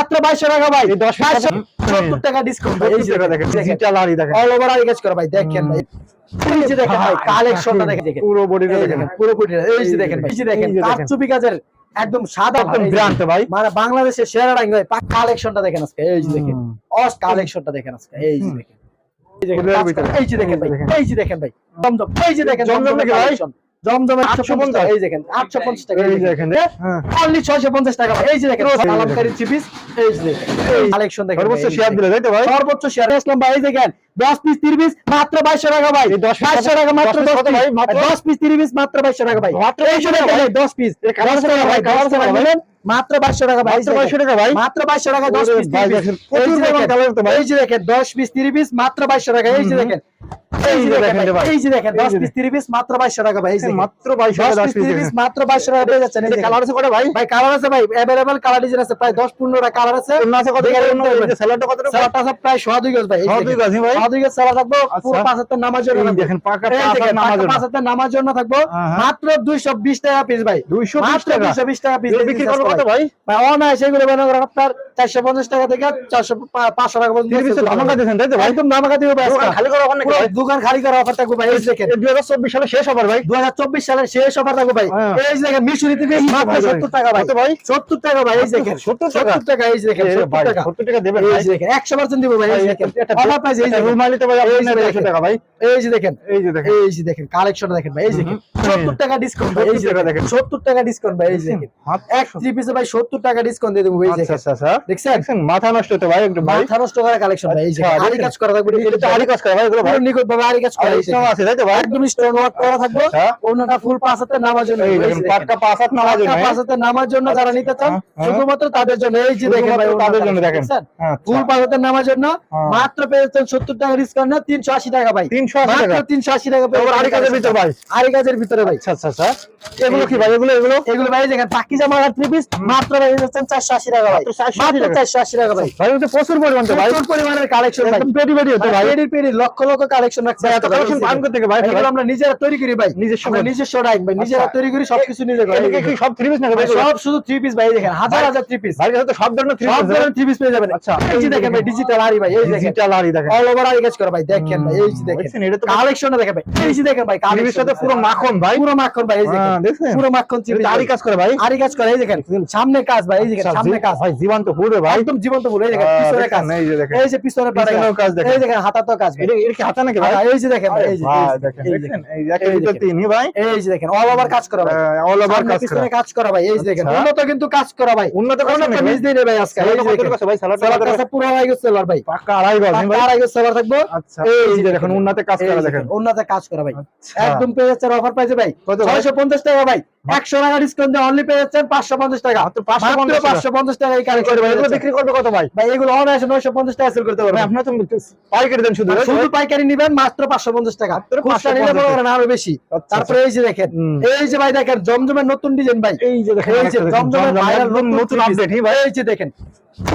মাত্র বাইশশো টাকা ভাই এই 10 টাকা- ডিসকাউন্ট এই দেখেন ডিজিটাল আড়ি দেখেন অল ওভার আরি কাজ করা ভাই দেখেন ভাই এই যে দেখেন ভাই কালেকশনটা দেখেন দেখেন পুরো বডিটা দেখেন দেখেন পুরো বডিটা এই যে দেখেন এই যে দেখেন এই যে দেখেন। কারচুপি কাজের একদম সাদা একদম ভাই, এই যে ব্র্যান্ড ভাই মানে বাংলাদেশের সেরা রাঙ্গ ভাই পাক কালেকশনটা দেখেন আজকে এই যে দেখেন। অস কালেকশনটা দেখেন আজকে এই যে দেখেন এই যে দেখেন, এই যে দেখেন ভাই এই যে দেখেন। এই যে দেখেন ভাই জমজম এই যে দেখেন জমজম ভাই? জমজমের 850 850 এই দেখেন 850 টাকা এই দেখেন হ্যাঁ অনলি 650 টাকা। এই যে দেখেন। কালামকারী চিপিস এই দেখেন কালেকশন দেখেন সর্বোচ্চ শেয়ার। দিলে তাই তো ভাই সর্বোচ্চ শেয়ার ইসলাম ভাই এই দেখেন দশ পিস তিরিশ মাত্র বাইশশো টাকা ভাই। বাইশশো টাকা মাত্র দশ পিস তিরিশ মাত্র বাইশশো টাকা ভাই। মাত্র দশ পিস মাত্র বাইশশো টাকা ভাই বাইশশো টাকা ভাই? মাত্র বাইশশো টাকা দশ পিস এই যে দেখেন। দশ পিস তিরিশ মাত্র বাইশশো টাকা। এই যে দেখেন। মাত্র ভাই। কালার আছে ভাই? ভাই আছে ভাই আছে প্রায় দশ আছে। দুই গজ ভাই গজ সালাদ থাকব পুরো আচ্ছা। পাঁচ নামার জন্য দেখেন পাকা পাকা পাঁচ হাজার নামার জন্য থাকব। হ্যাঁ, হ্যাঁ। মাত্র 220 টাকা পিস ভাই। 220 মাত্র 220 টাকা পিস বিক্রি করব কত ভাই? ভাই অনায় সেগুলো মনে করেন আপনার 450 টাকা থেকে 400 500 টাকা পর্যন্ত 30 ধামাকা দিয়েছেন তাই তো ভাই? একদম ধামাকা দিবে ভাই খালি করা অনেক পুরো ভাই? দোকান খালি করা অফার থাকবে ভাই এই দেখেন। 2024 সালে শেষ হবার ভাই। 2024 সালের শেষ অফার থাকবে ভাই। হ্যাঁ। এই দেখেন মিশুরিতে পিস মাত্র 70 টাকা ভাই। কত ভাই? 70 টাকা ভাই এই দেখেন। 70 টাকা? 70 টাকা এই দেখেন 70 টাকা। 70 টাকা দেবেন এই দেখেন 100% দিব ভাই এই দেখেন। অফার প্রাইস এই দেখেন। রুমালিতে ভাই আপনার 100 টাকা ভাই এই যে দেখেন এই যে দেখেন এই যে দেখেন কালেকশন দেখেন ভাই এই যে 70 টাকা ডিসকাউন্ট ভাই এই যে দেখেন দেখেন। 70 টাকা ডিসকাউন্ট ভাই এই যে দেখেন এক থ্রি পিসে ভাই 70 টাকা ডিসকাউন্ট দিয়ে দেবো এই যে আচ্ছা আচ্ছা আচ্ছা দেখছেন দেখছেন মাথা নষ্ট ভাই মাথা নষ্ট করা কালেকশন ভাই এই যে আচ্ছা, আরি কাজ করা থাকবে এটা তো আরি কাজ করে ভাই এগুলো ভাই নিখুঁত ভাবে আরি কাজ করা আর এই যে ইসলাম দেখেন। আছে তাই তো ভাই একদম স্টোন ওয়ার্ক করা থাকবে আচ্ছা। অন্যটা ফুল পাঁচ হাতে নামার জন্য এই দেখেন। পাঁচ হাত পাঁচ হাতে নামার জন্য যারা নিতে চান হ্যাঁ, হ্যাঁ। শুধুমাত্র তাদের জন্য এই যে দেখেন ভাই তাদের জন্য দেখেন হ্যাঁ, ফুল আচ্ছা। পাঁচ হাতে নামার জন্য হ্যাঁ। মাত্র পেয়েছেন সত্তর টাকা ডিসকাউন্ট না তিনশো আশি টাকা ভাই। 380 মাত্র টাকা। তিনশো আশি টাকা এবার কাজের ভিতর ভাই। আরি কাজের ভিতরে ভাই। আচ্ছা আচ্ছা আচ্ছা। এগুলো কি ভাই? এগুলো এগুলো? এগুলো ভাই দেখেন পাকি জামা আর থ্রি পিস মাত্র ভাই যাচ্ছেন চারশো আশি টাকা ভাই। মাত্র 480 মাত্র টাকা। চারশো আশি টাকা ভাই। ভাই প্রচুর পরিমাণ ভাই। প্রচুর পরিমাণের কালেকশন ভাই। পেটি পেটি হতো ভাই। Paddy paddy lakh lakh collection রাখছে। এত কালেকশন পান করতে ভাই এগুলো আমরা নিজেরা তৈরি করি ভাই। নিজস্ব নিজস্ব রাইক ভাই। নিজেরা আচ্ছা। তৈরি করি সবকিছু নিজে করি কি সব থ্রি পিস নাকি ভাই, ভাই? সব শুধু থ্রি পিস ভাই। দেখেন হাজার হাজার থ্রি পিস ভাই কাছে তো সব ধরনের থ্রি পিস ধরনের থ্রি পিস পেয়ে যাবেন। আচ্ছা, এই যে দেখেন ভাই ডিজিটাল আরি ভাই এই ডিজিটাল আরি দেখেন। অল ওভার আরি কাজ করা ভাই দেখেন ভাই এই যে দেখেন এটা তো কালেকশনটা দেখেন ভাই এই যে দেখেন ভাই সাথে পুরো মাখন ভাই পুরো মাখন ভাই এই যে হ্যাঁ, দেখেন পুরো মাখন আরি কাজ করে ভাই আরি কাজ করে এই দেখেন সামনে কাজ ভাই এই দেখেন আচ্ছা, সামনে কাজ ভাই জীবন্ত পুরো ভাই একদম জীবন্ত ফুল এই দেখেন পিছনে কাজ এই যে দেখেন। এই যে পিছনে পারে কাজ দেখেন। এই দেখেন হাতা তো কাজ এটা কি হাতা নাকি ভাই এই যে দেখেন ভাই, এই যে ভাই এই যে, দেখেন এই যে। তিনই ভাই এই যে দেখেন অল ওভার কাজ করা ভাই অল ওভার কাজ করা কাজ করা ভাই এই যে দেখেন আচ্ছা। উন্নত কিন্তু কাজ করা ভাই উন্নত কাজ ভাই? আজকে এই যে দেখেন ভাই সালাদ পুরো হয়ে গেছে ভাই পাক্কা আড়াই গজ ভাই আড়াই গজ থাকব। আচ্ছা এই যে দেখেন কাজ করা দেখেন। উন্নতে কাজ করা ভাই। আচ্ছা। একদম পেয়ে যাচ্ছেন অফার পাইছে ভাই। ছয়শো পঞ্চাশ টাকা ভাই। একশো টাকা ডিসকাউন্ট দিয়ে অনলি পেয়ে যাচ্ছেন পাঁচশো পঞ্চাশ টাকা। মাত্র 550 টাকা। পাঁচশো পঞ্চাশ টাকা এই এগুলো বিক্রি করবে কত ভাই? ভাই এগুলো অনায়াসে নয়শো পঞ্চাশ টাকা সেল করতে পারবেন। আপনার তো পাইকারি দেন শুধু শুধু পাইকারি নিবেন মাত্র পাঁচশো পঞ্চাশ টাকা। খুচরা নিলে 550 মনে করেন আরও বেশি। আচ্ছা, তারপরে এই যে দেখেন এই যে ভাই দেখেন জমজমের নতুন ডিজাইন ভাই। এই যে দেখেন এই যে জমজমের নতুন আপডেট ভাই? এই যে দেখেন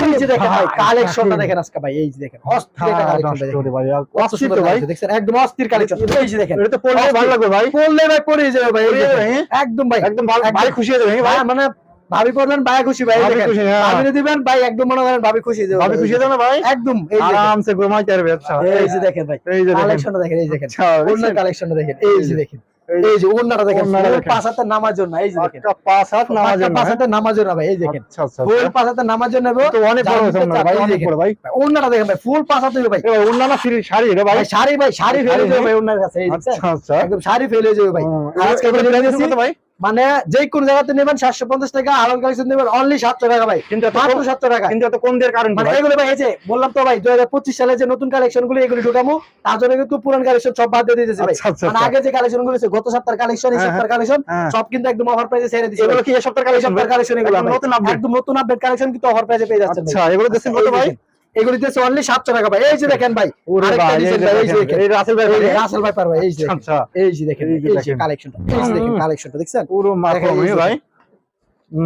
এই যে দেখেন ভাই ভাই, কালেকশনটা দেখেন। দেখেন আজকে ভাই এই যে দেখেন অস্থির একটা কালেকশন ভাই অস্থির তো ভাই collection একদম অস্থির কালেকশন এই যে দেখেন এটা তো পড়লে ভালো লাগবে ভাই। পড়লে ভাই পড়ে যাবে ভাই এই পড়ে দেখেন। যাবে? একদম ভাই একদম ভাই খুশি হয়ে যাবে ভাই। ভাই মানে ভাবি পড়বেন ভাই খুশি ভাই ভাবি হ্যাঁ। দিবেন ভাই একদম মনে করেন ভাবি খুশি যাবে। ভাবি খুশি না ভাই? একদম। আরামসে ঘুমাইতে পারবে আচ্ছা। এই যে দেখেন ভাই এই যে দেখেন। কালেকশনটা দেখেন এই দেখেন। আচ্ছা? কালেকশনটা দেখেন এই যে দেখেন। এই এই যে অন্যটা দেখেন। পাঁচ হাতে নামার জন্য এই যে দেখেন। পাঁচ হাত পাঁচ নামার জন্য ভাই এই দেখেন। আচ্ছা আচ্ছা ফুল আচ্ছা। পাঁচ হাতে নামার জন্য তো অনেক বড় হয়েছে আপনার ভাই অনেক বড় ভাই। অন্যটা দেখেন ভাই ফুল পাঁচ হাতে ভাই। এ ভাই অন্যান্য সিঁড়ি শাড়ি রে ভাই। ভাই শাড়ি ভাই শাড়ি ফেলে যাবে ভাই অন্যের কাছে এই আচ্ছা আচ্ছা। একদম শাড়ি ফেলে যাবে ভাই। আজকে এগুলো দিয়েছি, ভাই? মানে যে কোন জায়গাতে নেবেন সাতশো পঞ্চাশ টাকা আলাদা কালেকশন নেবেন অনলি সাতশো টাকা ভাই কিন্তু মাত্র সাতশো টাকা কিন্তু এত কম দেওয়ার কারণ মানে এগুলো ভাই যে বললাম তো ভাই দুই হাজার পঁচিশ সালে যে নতুন কালেকশনগুলো এগুলো ঢুকামু তার জন্য কিন্তু পুরান কালেকশন সব বাদ দিয়ে দিতেছে ভাই আচ্ছা, আচ্ছা, মানে আচ্ছা। আগে যে কালেকশনগুলো গত সপ্তাহের কালেকশন এই হ্যাঁ, সপ্তাহের কালেকশন হ্যাঁ। সব কিন্তু একদম অফার প্রাইসে ছেড়ে দিচ্ছে এগুলো কি এই সপ্তাহের কালেকশন কালেকশন এগুলো নতুন আপডেট একদম নতুন আপডেট কালেকশন কিন্তু অফার প্রাইসে পেয়ে যাচ্ছেন আচ্ছা ভাই। এগুলো দেখছেন কত ভাই। এগুলো দিয়েছে অনলি সাতশো টাকা ভাই এই যে দেখেন ভাই রাসেল ভাই এই রাসেল ভাই পার ভাই এই যে। আচ্ছা এই যে দেখেন এই যে। কালেকশনটা এই যে দেখেন কালেকশনটা দেখছেন পুরো ভাই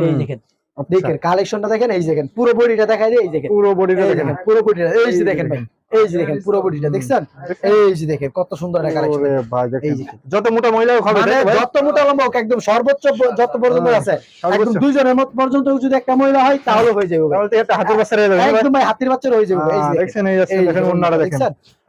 এই দেখেন আচ্ছা। দেখেন কালেকশনটা দেখেন এই দেখেন পুরো বডিটা দেখাই এই দেখেন পুরো বডিটা দেখেন পুরো বডিটা এই যে দেখেন ভাই এই যে দেখেন পুরো বডিটা দেখছেন এই যে দেখেন কত সুন্দর একটা কালেকশন এই যে। যত মোটা মহিলা হবে মানে? যত মোটা লম্বা হোক একদম সর্বোচ্চ যত পর্যন্ত হ্যাঁ, আছে একদম দুইজনের মত পর্যন্ত যদি একটা মহিলা হয় তাহলে হয়ে যাবে তাহলে হাতের বাচ্চা রয়ে যাবে একদম ভাই হাতির বাচ্চার হয়ে যাবে এই যে। দেখছেন এই যে দেখেন ওন্নাটা দেখেন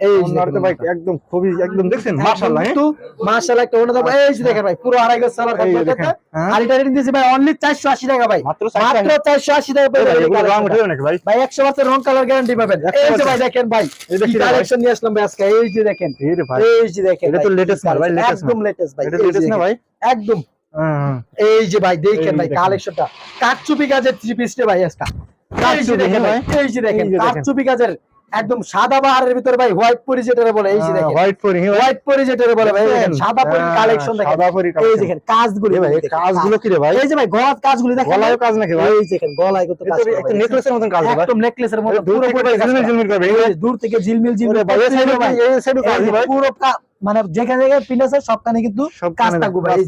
এই ওন্নাটা ভাই একদম খুবই একদম দেখছেন মাশাআল্লাহ হ্যাঁ? কিন্তু মাশাআল্লাহ একটা অন্য দাম- এই যে দেখেন ভাই পুরো আড়াই গজ সালার হ্যাঁ। আর এটা রেটিং দিয়েছি ভাই অনলি 480 টাকা ভাই মাত্র মাত্র 480 টাকা পেয়ে ভাই, যাবেন রং উঠে নাকি ভাই ভাই 100% রং কালার গ্যারান্টি পাবেন এই যে ভাই দেখেন ভাই এই যে কি কি ভাই? কালেকশন নিয়ে আসলাম ভাই আজকে এই যে দেখেন এই যে দেখেন এটা তো ভাই, মাল ভাই, একদম লেটেস্ট ভাই এটা লেটেস্ট না ভাই একদম। এই যে ভাই দেখেন ভাই কালেকশনটা কাটচুপি গাছের থ্রি পিসটা ভাই আজকে দেখেন ভাই। এই যে দেখেন কাটচুপি কাজের একদম সাদা বাহারের ভিতরে ভাই হোয়াইট পরি যেটা বলে এই যে দেখেন। হোয়াইট পরি হ্যাঁ হোয়াইট পরি যেটা বলে ভাই দেখেন, সাদা পরি কালেকশন দেখেন। সাদা পরি এই। দেখেন কাজগুলো ভাই এই কাজগুলো কি রে ভাই? এই যে ভাই গলার কাজগুলো দেখেন গলায় কাজ নাকি ভাই? এই দেখেন গলায় কত কাজ একটা নেকলেসের মতন কাজ একদম নেকলেসের মতো এটা দূর পুরো কাজ ঝিলমিল ঝিলমিল করবে দূর থেকে ঝিলমিল ঝিলমিল ভাই এই সাইডে ভাই। এই সাইডে কাজ ভাই। পুরো মানে যেখানে জায়গায় পিন আছে সবখানে কিন্তু কাজ থাকবে ভাই,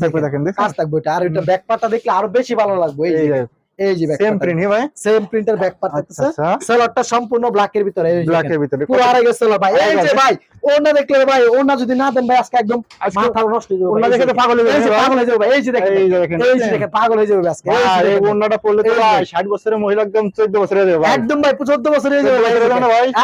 কাজ থাকবে এটা। আর এটা ব্যাক পার্টটা দেখলে আরও বেশি ভালো লাগবে এই যে এই যে সেম প্রিন্ট হে ভাই? সেম প্রিন্টার ব্যাক পার্ট আচ্ছা থাকতেছে আচ্ছা। সেলরটা সম্পূর্ণ ব্ল্যাক এর ভিতরে ব্ল্যাক এর ভিতরে। পুরো আড়াই গেছে সেলর ভাই এই যে ভাই ওনা দেখলে ভাই ওনা যদি না দেন ভাই আজকে একদম মাথা নষ্ট হয়ে যাবে ওনা দেখে তো পাগল হয়ে যাবে পাগল হয়ে যাবে ভাই। এই যে দেখেন এই যে দেখেন। এই যে দেখেন পাগল হয়ে যাবে আজকে। আর এই দেখেন। পড়লে তো ভাই 60 বছরের মহিলা একদম 14 বছরের হয়ে যাবে একদম ভাই 14 বছর হয়ে যাবে ভাই, বছরের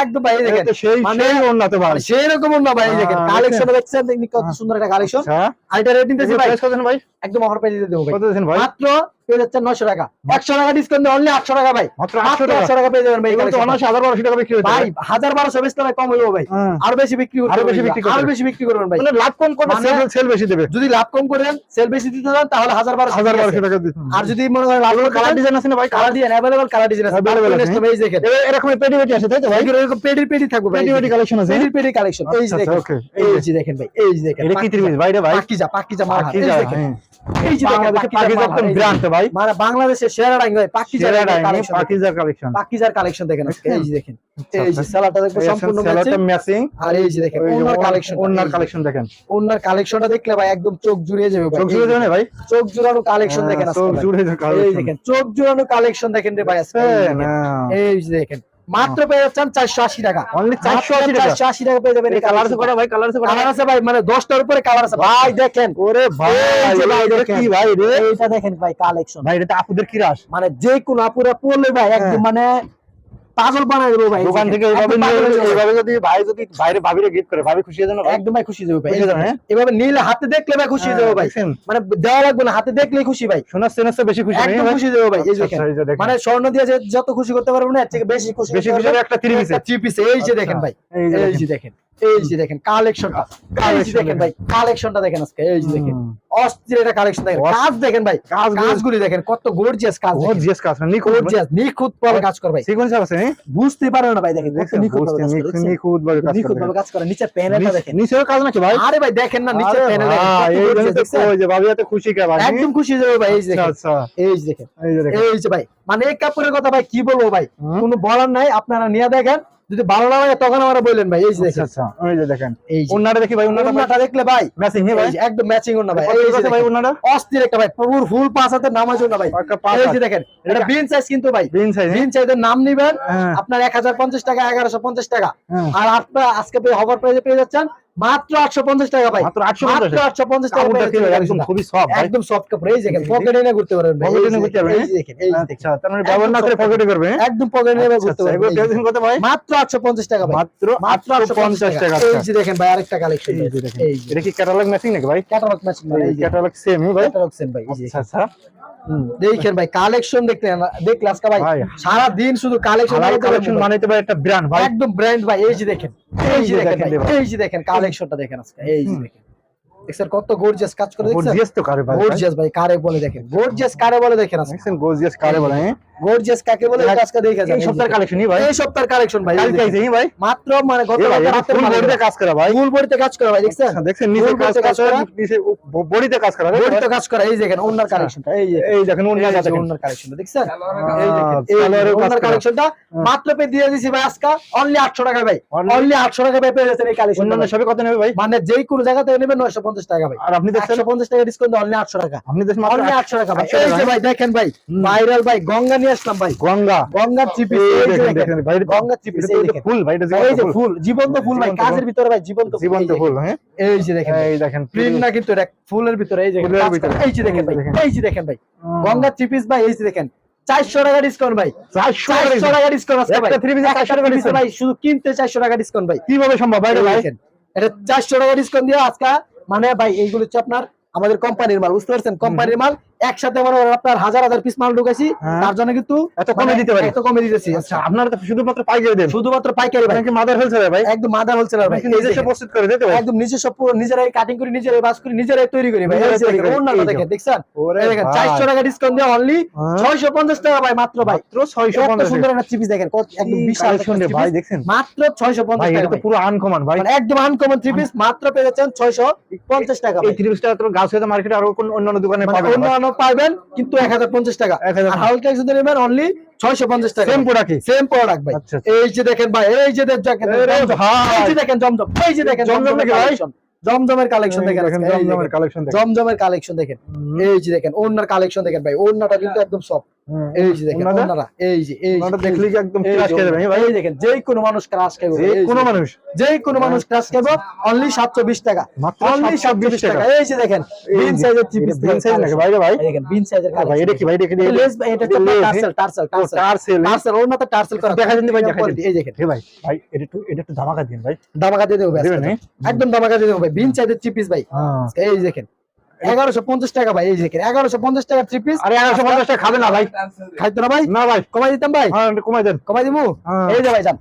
একদম ভাই এই দেখেন। সেই মানে- সেই তো ভাই। সেই রকম না ভাই এই দেখেন। কালেকশন দেখছেন দেখনি কত হ্যাঁ। সুন্দর একটা কালেকশন আচ্ছা। আর এটা রেটিং ভাই। কত ভাই? একদম অফার প্রাইসে দিয়ে দেবো ভাই। কত দেন ভাই? মাত্র পেয়ে যাচ্ছেন নয়শো টাকা। একশো টাকা ডিসকাউন্ট অনলি আটশো টাকা ভাই। আটশো টাকা। পেয়ে যাবেন ভাই হাজার বারোশো টাকা বিক্রি ভাই হাজার বারোশো বেশ টাকা কম হইবো ভাই। হ্যাঁ। আরও বেশি বিক্রি আরও বেশি বিক্রি আরও বেশি বিক্রি করবেন ভাই। মানে লাভ কম করবেন মানে সেল বেশি দেবে। যদি লাভ কম করেন সেল বেশি দিতে চান তাহলে হাজার বারোশো হাজার বারোশো টাকা দিতে আর যদি মনে করেন লাল কালার ডিজাইন আছে ভাই? Colour design available colour design আছে। অ্যাভেলেবল আছে। এই দেখেন এরকম পেডি পেডি আছে তাই তো ভাই? এরকম পেডি পেডি থাকবে পেডি পেডি কালেকশন আছে। পেডি পেডি কালেকশন এই আচ্ছা, দেখেন। আচ্ছা, এই যে দেখেন ভাই এই যে দেখেন। এটা কি ত্রিভুজ ভাই রে ভাই? পাকিজা পাকিজা মাল এই দেখেন। হ্যাঁ। এই যে ভাই। মানে বাংলাদেশের সেরা ডাইং ভাই পাকিজা কালেকশন পাকিজার কালেকশন পাকিজার কালেকশন দেখেন এই যে দেখেন। এই যে আচ্ছা। সালাটা দেখব সম্পূর্ণ ম্যাচিং ম্যাচিং আর এই যে দেখেন ওনার কালেকশন ওনার কালেকশন দেখেন। ওনার কালেকশনটা দেখলে ভাই একদম চোখ জুড়িয়ে যাবে ভাই। চোখ ভাই? চোখ জুড়ানো কালেকশন দেখেন হ্যাঁ, চোখ এই দেখেন চোখ জুড়ানো কালেকশন দেখেন রে ভাই এই দেখেন। এই যে দেখেন। মাত্র পেয়ে যাচ্ছেন চারশো আশি টাকা। অনলি 480 টাকা। চারশো আশি টাকা পেয়ে যাবেন কালার কালার আছে কটা ভাই? কালার আছে কালার আছে ভাই মানে দশটার উপরে কালার আছে। ভাই দেখেন। ওরে ভাই ভাই কি ভাই রে? এইটা দেখেন ভাই কালেকশন ভাই এটা আপুদের কি রাস মানে যে কোনো আপুরা পড়লে ভাই একদম মানে পাগল বানাই দেবো ভাই। দোকান থেকে এইভাবে হয়ে। এইভাবে যদি ভাই যদি ভাইরে ভাবিরে গিফট করে ভাবি খুশি হয়ে যাবে একদম ভাই খুশি যাবে ভাই হ্যাঁ? এভাবে নীল হাতে দেখলে ভাই খুশি হয়ে যাবে ভাই। মানে দেওয়া লাগবে না হাতে দেখলেই খুশি ভাই। শোনা চেনার বেশি খুশি একদম ভাই? খুশি যাবে ভাই এই আচ্ছা, দেখেন। আচ্ছা। মানে স্বর্ণ দিয়ে যত খুশি করতে পারব না এর থেকে বেশি খুশি বেশি খুশি একটা থ্রি পিস থ্রি পিসে এই যে দেখেন ভাই এই যে দেখেন। এই যে দেখেন কালেকশনটা এই যে দেখেন ভাই কালেকশনটা দেখেন আজকে এই যে দেখেন। অস্থির এটা কালেকশন দেখেন। কাজ দেখেন ভাই কাজগুলো- কাজগুলি দেখেন কত গর্জিয়াস কাজ জিএস কাজ না নিখুঁত গর্জিয়াস নিখুঁত ভাবে কাজ করে ভাই। সিকোয়েন্স আছে? বুঝতে পারো না ভাই দেখেন কত দেখছেন? নিখুঁত ভাবে কাজ করে, নিখুঁত- ভাবে কাজ নিখুঁত করে। ভাবে কাজ করে নিচের প্যানেলটা দেখেন। কাজ নাকি ভাই? আরে ভাই দেখেন না আরে প্যানেল যে ভাবি খুশি কে ভাই একদম খুশি হয়ে যাবে ভাই এই যে আচ্ছা দেখেন। আচ্ছা এই যে দেখেন। এই যে দেখেন। এই যে ভাই মানে এই কাপড়ের কথা ভাই কি বলব ভাই। কোনো বলার নাই আপনারা নিয়ে দেখেন। যদি ভালো না লাগে তখন আমরা বললেন ভাই এই যে আচ্ছা দেখেন। আচ্ছা এই যে দেখেন। এই যে। ওন্নাটা দেখি ভাই ওন্নাটা দেখলে ভাই ম্যাচিং হে ভাই। একদম ম্যাচিং ওনা ভাই এই যে ভাই ওনাটা অস্থির একটা ভাই পুরো ফুল পাঁচ নামাজ ওনা ভাই। এই যে দেখেন এটা বিন সাইজ কিন্তু ভাই। বিন সাইজ বিন সাইজের নাম নিবেন হ্যাঁ। আপনার এক হাজার পঞ্চাশ টাকা এগারোশো পঞ্চাশ টাকা। হ্যাঁ। আর আপনার আজকে ভাই হবার প্রাইজে পেয়ে যাচ্ছেন মাত্র আটশো পঞ্চাশ টাকা ভাই। মাত্র 850 মাত্র আটশো পঞ্চাশ টাকা ভাই? একদম খুবই সফট ভাই। একদম সফট কাপড় এই দেখেন পকেটে নিয়ে ঘুরতে পারবেন ভাই। Pocket এ এই যে ঘুরতে পারবেন, এই দেখেন এই আচ্ছা তার মানে ব্যবহার না করে পকেটে করবে হ্যাঁ? একদম পকেটে নিয়ে আচ্ছা, ঘুরতে আচ্ছা, এগুলো পারবেন যে। প্রাইসিং কত ভাই? মাত্র আটশো পঞ্চাশ টাকা ভাই। মাত্র মাত্র আটশো পঞ্চাশ 850 টাকা। এই আচ্ছা। যে দেখেন ভাই আরেকটা কালেকশন এই যে দেখেন। এটা কি ক্যাটালগ ম্যাচিং নাকি ভাই? ক্যাটালগ ম্যাচিং যে ক্যাটালগ সেম ভাই? ক্যাটালগ সেম ভাই আচ্ছা আচ্ছা। দেখেন ভাই কালেকশন দেখতে দেখলে আজকে ভাই ভাই, সারা দিন শুধু কালেকশন কালেকশন মানে তো ভাই একটা ব্র্যান্ড ভাই। একদম ব্র্যান্ড ভাই এই যে দেখেন এই যে দেখেন এই যে দেখেন কালেকশনটা দেখেন আজকে এই যে দেখেন। দেখছেন কত গর্জিয়াস কাজ করে দেখছেন? গর্জিয়াস তো কারে ভাই? গর্জিয়াস ভাই কারে বলে দেখেন? গর্জিয়াস কারে বলে দেখেন আজকে? দেখছেন গর্জিয়াস কারে বলে হ্যাঁ? গর্জিয়াস কাকে বলে আজকে দেখে যান। এই সপ্তাহের কালেকশনই ভাই। এই সপ্তাহের কালেকশন ভাই কালকে আইছে হ্যাঁ ভাই। মাত্র মানে গত ভাই ফুল বডিতে কাজ করা ভাই। ফুল বডিতে কাজ করে ভাই দেখছেন? আচ্ছা, দেখছেন নিচে কাজ কাজ করা। নিচে বডিতে কাজ করা তাই বডিতে কাজ করা এই দেখেন ওনার কালেকশনটা এই যে। এই দেখেন এই কাজ দেখেন ওনার কালেকশনটা দেখছেন? এই দেখেন এই ওনার কালেকশনটা মাত্র পে দিয়ে দিছি ভাই আজকে অনলি 800 টাকা ভাই। অনলি 800 টাকা পেয়ে যাচ্ছেন এই কালেকশন অন্যান্য সবে কত নেবে ভাই? মানে যেই কোন জায়গা থেকে নেবেন 950 পঞ্চাশ টাকা ভাই। আর আপনি একশো পঞ্চাশ টাকা ডিসকাউন্ট অনলি আটশো টাকা। আপনি অনলি আটশো টাকা ভাই। এই যে ভাই দেখেন ভাই ভাইরাল ভাই গঙ্গা নিয়ে আসলাম ভাই। গঙ্গা। গঙ্গা চিপি এই দেখেন দেখেন ভাই গঙ্গা চিপি এটা তো- এটা ফুল ভাই এই যে ফুল ফুল। জীবন্ত ফুল ভাই কাজের ভিতরে ভাই জীবন্ত জীবন্ত ফুল হ্যাঁ? এই যে দেখেন এই দেখেন প্রিন্ট না কিন্তু ফুলের ভিতরে এই যে ফুলের কাজ ভিতরে। করা। এই যে দেখেন ভাই এই যে দেখেন। এই যে দেখেন ভাই। গঙ্গা চিপিস ভাই এই যে দেখেন। চারশো টাকা ডিসকাউন্ট ভাই। চারশো টাকা ডিসকাউন্ট আছে ভাই। থ্রি পিসে চারশো টাকা discount। ভাই শুধু কিনতে চারশো টাকা ডিসকাউন্ট ভাই। কীভাবে সম্ভব? ভাই। এটা চারশো টাকা ডিসকাউন্ট দিয়ে আজকে মানে ভাই এইগুলো হচ্ছে আপনার আমাদের কোম্পানির মাল বুঝতে পারছেন? কোম্পানির মাল একসাথে মানে আপনার হাজার হাজার পিস মাল ঢুকাইছি হ্যাঁ। তার জন্য কিন্তু এত কমে মানে দিতে পারি। এত কমে দিতেছি। আচ্ছা আপনারা তো শুধুমাত্র পাইকারি দেন। শুধুমাত্র পাইকারি ভাই। আপনাকে মাদার হোলসেল ভাই? একদম মাদার হোলসেলার ভাই। কি প্রস্তুত করে দিতে ভাই একদম নিজস্ব পুরো নিজেরাই কাটিং করি নিজেরাই বাস করি নিজেরাই তৈরি করি ভাই। দেখেন, যে। দেখেন দেখছেন? ওরে দেখেন ভাই। চারশো টাকা ডিসকাউন্ট দিয়ে অনলি হ্যাঁ। ছয়শো পঞ্চাশ টাকা ভাই মাত্র ভাই। মাত্র ছয়শো এত সুন্দর একটা চিপিস দেখেন কত একদম বিশাল কালেকশন রে ভাই দেখছেন? মাত্র ছয়শো পঞ্চাশ ভাই টাকা এটা তো পুরো আনকমন ভাই। মানে একদম আনকমন থ্রি পিস মাত্র পেয়ে যাচ্ছেন ছয়শো পঞ্চাশ টাকা এই। থ্রি পিসটা তো গাছ মার্কেটে আরও কোন অন্যান্য দোকানে মানে পাবেন অন্য অন্য পাবেন কিন্তু এক হাজার পঞ্চাশ টাকা। হালকা কিছু নেবেন অনলি ছয়শো পঞ্চাশ টাকা। সেম প্রোডাক্ট সেম প্রোডাক্ট ভাই। আচ্ছা, আচ্ছা। এই যে দেখেন ভাই এই যে দেখেন এই এই দেখেন জমজম। এই যে দেখেন জমজম জমজমের কালেকশন দেখেন জমজমের কালেকশন দেখেন। জমজমের কালেকশন দেখেন। এই যে দেখেন ওনার কালেকশন দেখেন ভাই। ওনাটা কিন্তু একদম সব হুম। এই যে দেখেন এই যে এই যে, ওনাটা দেখলে কি একদম ক্রাশ। ভাই এই দেখেন কোনো মানুষ ক্রাশ খাবে যে কোনো মানুষ। যে কোনো মানুষ ক্রাশ খাবে অনলি 720 টাকা। অনলি 720 720 টাকা। টাকা। এই যে দেখেন বিন সাইজের চিপিস এটা bin size নাকি? ভাই রে ভাই? দেখেন বিন সাইজের ভাই এটা কি ভাই এটা কি লেস ভাই এটা এটা tassel tassel tassel tassel tassel ওর মতো টার্সেল করা। দেখা যাচ্ছে ভাই, দেখা Quality, এই দেখেন। ভাই ভাই এটা একটু এটা একটু ধামাকা দিন ভাই। দিয়ে দেবো ভাই? একদম দামাকা দিয়ে দেবো ভাই। বিন সাইজের চিপিস ভাই। এই দেখেন এগারোশো পঞ্চাশ টাকা ভাই এই দেখেন এগারোশো পঞ্চাশ টাকা থ্রি পিস আরে এগারোশো পঞ্চাশ টাকা খাবে না ভাই। খাইতো না ভাই? না ভাই। কমাই দিতাম ভাই? হ্যাঁ কমাই দেন। কমাই দিবো হ্যাঁ। এই যে ভাই যান।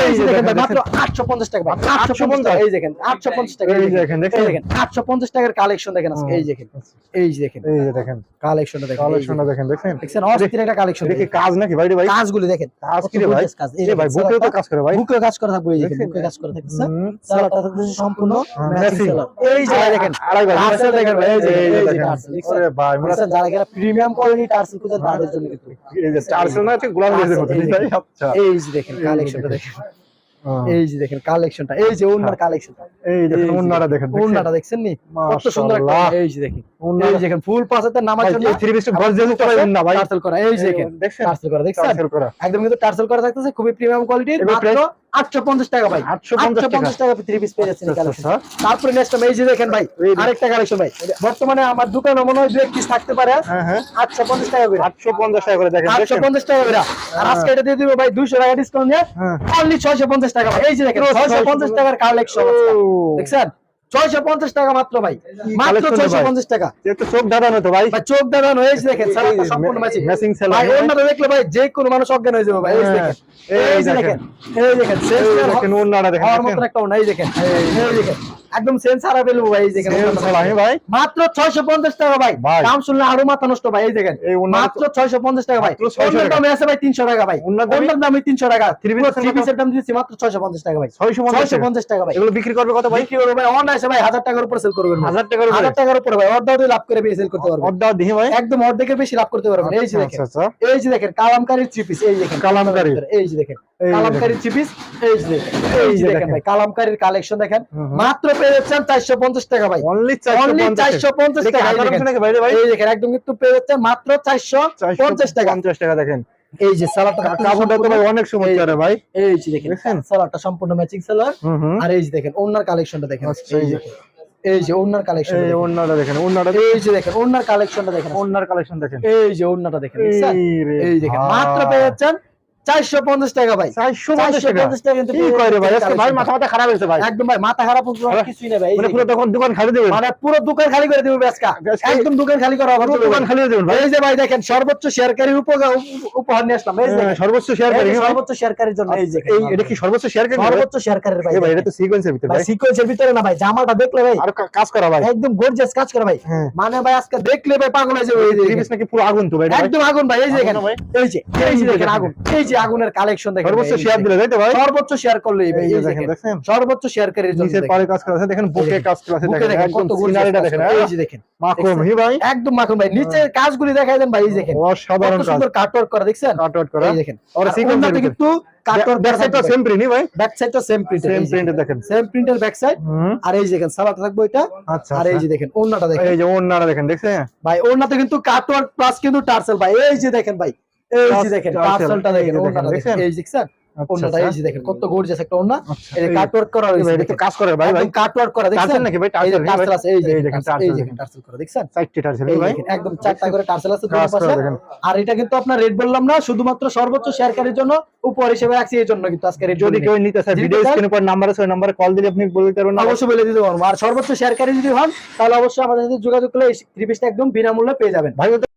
এই যে দেখেন মাত্র দেখেন। আটশো পঞ্চাশ টাকা ভাই মাত্র আটশো পঞ্চাশ 850 এই দেখেন আটশো পঞ্চাশ টাকা এই দেখেন, দেখেন। এই দেখেন আটশো পঞ্চাশ টাকার কালেকশন দেখেন আজকে এই দেখেন এই যে দেখেন এই যে দেখেন কালেকশনটা দেখেন কালেকশনটা দেখেন দেখছেন দেখছেন অস্থির একটা কালেকশন এটা কাজ নাকি ভাই ভাই কাজগুলো দেখেন কাজ কি রে ভাই কাজ এই ভাই দেখেন, তো কাজ করে ভাই বুকে কাজ করা থাকবে এই দেখেন বুকে কাজ করা থাকতেছে হুম। সালোয়ারটা সম্পূর্ণ হ্যাঁ, ম্যাচিং এই যে দেখেন আড়াই ভাই টার্সেল দেখেন ভাই, এই যে এই দেখেন টার্সেল, ভাই মনে বুঝছেন, যারা প্রিমিয়াম কোয়ালিটি টার্সেল খুঁজেন তাদের জন্য কিন্তু এই যে টার্সেল না গোলাম রেজের মতো এই আচ্ছা এই যে দেখেন কালেকশনটা দেখেন। হ্যাঁ। এই যে দেখেন কালেকশনটা এই যে ওনার কালেকশনটা এই দেখেন দেখেন ওনাটা দেখছেন নি? কত সুন্দর একটা এই যে দেখেন এই দেখেন ফুল পাশাতে নামার জন্য থ্রি পিস গর্জিয়াস ভাই ওন্না ভাই। টার্সেল করা এই যে দেখেন দেখছেন? টার্সেল করা দেখছেন? টার্সেল করা। একদম কিন্তু টার্সেল করা থাকতেছে খুবই প্রিমিয়াম কোয়ালিটির মাত্র 850 টাকা ভাই। 850 850 টাকা। থ্রি পিস পেয়ে যাচ্ছেন এই আচ্ছা, আচ্ছা। তারপরে নেক্সট এই যে দেখেন ভাই আরেকটা কালেকশন ভাই। বর্তমানে আমার দোকানে মনে হয় দু এক পিস থাকতে পারে। হ্যাঁ হ্যাঁ। 850 টাকা করে। আটশো পঞ্চাশ টাকা করে দেখেন দেখেন। 850 টাকা করে। আর আজকে এটা দিয়ে দিব ভাই 200 টাকা ডিসকাউন্ট দিয়ে হ্যাঁ। অনলি 650 টাকা ভাই। এই যে দেখেন 650 টাকার কালেকশন ও। দেখছেন 650 টাকা মাত্র ভাই। মাত্র ছয়শো পঞ্চাশ 650 টাকা। চোখ দাঁড়ানো তো ভাই। চোখ দাঁড়ানো হয়েছে দেখেন সম্পূর্ণ ভাই অন্যটা দেখলে ভাই যে কোনো মানুষ অজ্ঞান হয়ে যাবে ভাই এই দেখেন হ্যাঁ, এই এই দেখেন এই দেখেন সেন্স দেখেন দেখেন দেখেন। একটা ওনা এই দেখেন। এই দেখেন। একদম সেন্স হারা ভাই এই দেখেন ভাই মাত্র 650 টাকা ভাই। দাম শুনলে আরও মাথা নষ্ট ভাই এই দেখেন। মাত্র 650 টাকা ভাই। অন্যের। দামে আছে ভাই 300 টাকা ভাই। অন্যের দামে 300 টাকা। থ্রি পিসের দাম দিচ্ছি মাত্র 650 টাকা ভাই। ছয়শো পঞ্চাশ টাকা। 650 টাকা ভাই। এগুলো বিক্রি করবে কত ভাই? বিক্রি করব ভাই অনায়াসে ভাই 1000 টাকার উপর সেল করবেন ভাই। হাজার টাকার উপরে। হাজার টাকার উপরে ভাই অর্ধেক লাভ করে বেশি সেল করতে পারবেন। অর্ধা দিহি ভাই। একদম অর্ধেকের বেশি লাভ করতে পারবেন। এই যে দেখেন। আচ্ছা আচ্ছা। এই যে দেখেন কালামকারীর থ্রি পিস এই দেখেন। কালামকারী। এই যে দেখেন। কালামকারীর থ্রি পিস এই যে দেখেন। এই যে দেখেন ভাই কালামকারীর কালেকশন দেখেন। মাত্র পেয়ে যাচ্ছেন 450 টাকা ভাই। অনলি অনলি 450 টাকা। এই দেখেন। নাকি ভাই রে ভাই। এই দেখেন একদম কিন্তু পেয়ে যাচ্ছেন মাত্র 450 টাকা। পঞ্চাশ টাকা দেখেন। এই যে সালাডটা কাপড়টা তো ভাই অনেক সময় ভাই। এই যে দেখেন সালাডটা সম্পূর্ণ ম্যাচিং আর এই যে দেখেন ওনার কালেকশনটা দেখেন। এই যে। এই যে ওনার কালেকশন এই দেখেন। ওন্নাটা এই যে দেখেন ওনার কালেকশনটা দেখেন। ওন্নার কালেকশন দেখেন। এই যে ওনাটা দেখেন এই দেখেন মাত্র পেয়ে যাচ্ছেন চারশো পঞ্চাশ টাকা ভাই চারশো পঞ্চাশ টাকা কিন্তু কি কয় রে ভাই আজকে ভাই collection মাথা মাথা খারাপ হয়েছে ভাই একদম ভাই মাথা খারাপ হ্যাঁ। কিছুই নেই ভাই মানে যে- পুরো তখন দোকান খালি দেবেন মানে পুরো দোকান খালি করে দেবো আজকে আজকে- একদম দোকান খালি করা হবে দোকান খালি দেবেন ভাই এই যে ভাই দেখেন সর্বোচ্চ শেয়ারকারী উপহার উপহার নিয়ে আসলাম এই যে হ্যাঁ, সর্বোচ্চ শেয়ার এই করি যে সর্বোচ্চ শেয়ারকারীর জন্য এই যে এই এটা কি সর্বোচ্চ শেয়ার সর্বোচ্চ শেয়ারকারীর ভাই ভাই এটা তো সিকোয়েন্সের ভিতরে ভাই ভাই সিকোয়েন্সের ভিতরে না ভাই জামাটা দেখলে ভাই আর কাজ করা ভাই একদম গর্জিয়াস কাজ করে ভাই হ্যাঁ মানে ভাই আজকে দেখলে ভাই পাগল হয়ে যাবে এই যে থ্রি দেখেন। পিস নাকি পুরো আগুন তো ভাই একদম আগুন ভাই এই যে দেখেন আগুন না ভাই? এই যে এই যে দেখেন আগুন এই যে যে আগুনের কালেকশন দেখেন সর্বোচ্চ শেয়ার দিলে তাই তো ভাই? সর্বোচ্চ শেয়ার করলে এই যে দেখেন সর্বোচ্চ জন্য নিচের পারে কাজ করা আছে দেখেন বুকে কাজ করা আছে দেখেন দেখেন একদম সিনারিটা দেখেন হ্যাঁ? এই যে দেখেন মাখুম হি ভাই? একদম ভাই নিচের কাজগুলি দেখাই দেন ভাই এই দেখেন। অসাধারণ কাজ। সুন্দর কাটওয়ার্ক করা দেখছেন? কাট আউট করা। এই দেখেন। আর কিন্তু কাটওয়ার্ক ব্যাক সাইডটা সেম প্রিন্ট ভাই? ব্যাক সাইডটা সেম প্রিন্ট সেম প্রিন্টে দেখেন। সেম প্রিন্টের ব্যাক সাইড আর এই যে দেখেন সালাতে থাকব এটা আচ্ছা আর এই যে দেখেন ওন্নাটা দেখেন। এই যে ওন্নাটা দেখেন দেখছেন? ভাই ওন্নাতে কিন্তু কাটওয়ার্ক প্লাস কিন্তু টার্সেল ভাই। এই যে দেখেন ভাই। এই যে দেখেন টার্সেল, দেখেন যে দেখেন, ওন্নাটা দেখেন দেখছেন? এই যে দেখছেন আচ্ছা এই যে দেখেন কত গর্জিয়াস একটা ওন্না আচ্ছা, এই কাটওয়ার্ক করা এই এটা কাজ করে ভাই ভাই কাটওয়ার্ক করা দেখছেন নাকি ভাই টার্সেল টার্সেল আছে এই যে দেখেন টার্সেল, এই দেখেন টার্সেল করা দেখছেন সাইডটি টার্সেল ভাই একদম চারটা করে টার্সেল আছে দুই পাশে আর এটা কিন্তু আপনার রেট বললাম না শুধুমাত্র সর্বোচ্চ শেয়ারকারীর জন্য উপর হিসেবে রাখছি এই জন্য কিন্তু আজকে যদি কেউ নিতে চায় যদি ভিডিও স্ক্রিনে পর নাম্বার আছে ওই নাম্বারে কল দিলে আপনি বলতে পারবেন অবশ্যই বলে দিতে পারব আর সর্বোচ্চ শেয়ারকারী যদি হন তাহলে অবশ্যই আমাদের সাথে যোগাযোগ করলে এই একদম বিনামূল্যে পেয়ে যাবেন ভাই